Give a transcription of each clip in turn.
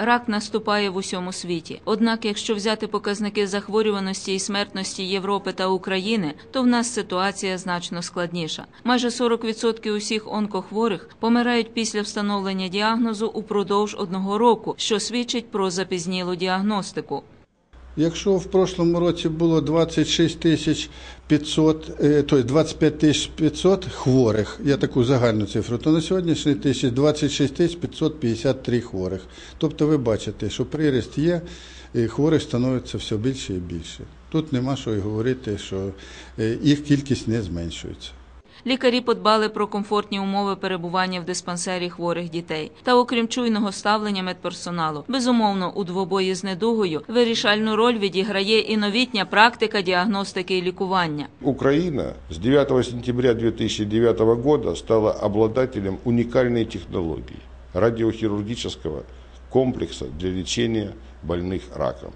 рак наступає в усьому світі. Однак, якщо взяти показники захворюваності і смертності Європи та України, то в нас ситуація значно складніша. Майже 40% усіх онкохворих помирають після встановлення діагнозу упродовж одного року, що свідчить про запізнілу діагностику. Якщо в прошлому році було 26 тисяч 500, е, тобто 25 тисяч 500 хворих, я таку загальну цифру, то на сьогоднішній тисяч 26 тисяч 553 хворих. Тобто ви бачите, що приріст є, і хворих становиться все більше і більше. Тут нема що й говорити, що е, їх кількість не зменшується Лікарі подбали про комфортні умови перебування в диспансері хворих дітей. Та окрім чуйного ставлення медперсоналу, безумовно, у двобої з недугою вирішальну роль відіграє і новітня практика діагностики і лікування. Украина с 9 сентября 2009 года стала обладателем уникальной технологии радиохирургического комплекса для лечения больных раком,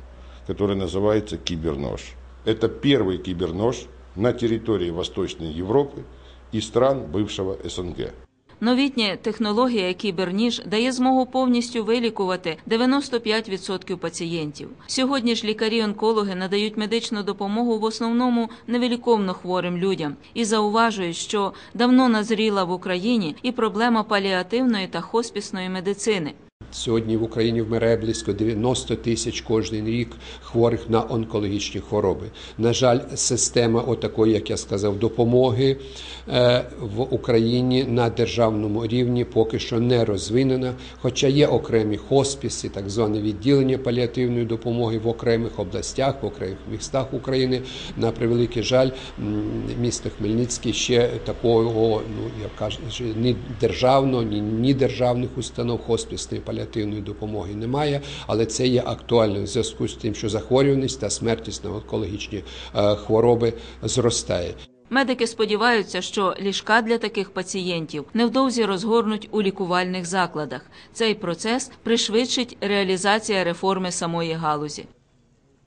который называется кибернож. Это первый кибернож на территории Восточной Европы и стран бывшего СНГ. Новітня технологія кіберніж дає змогу повністю вилікувати 95% пацієнтів. Сьогодні ж лікарі-онкологи надають медичну допомогу в основному невиліковно хворим людям і зауважують, що давно назріла в Україні і проблема паліативної та хоспісної медицини. Сьогодні в Україні вмирає близько 90 тисяч кожен рік хворих на онкологічні хвороби. На жаль, система, отакої, як я сказав, допомоги е, в Україні на державному рівні поки що не розвинена. Хоча є окремі хосписи, так зване відділення паліативної допомоги в окремих областях, в окремих містах України. На превеликий жаль, місто Хмельницький ще такого, ну як кажуть, ні державного, ні, ні державних установ хосписної паліативної допомоги немає, але це є актуально в зв'язку з тим, що захворюваність та смертність на онкологічні е, хвороби зростає. Медики сподіваються, що ліжка для таких пацієнтів невдовзі розгорнуть у лікувальних закладах. Цей процес пришвидшить реалізація реформи самої галузі.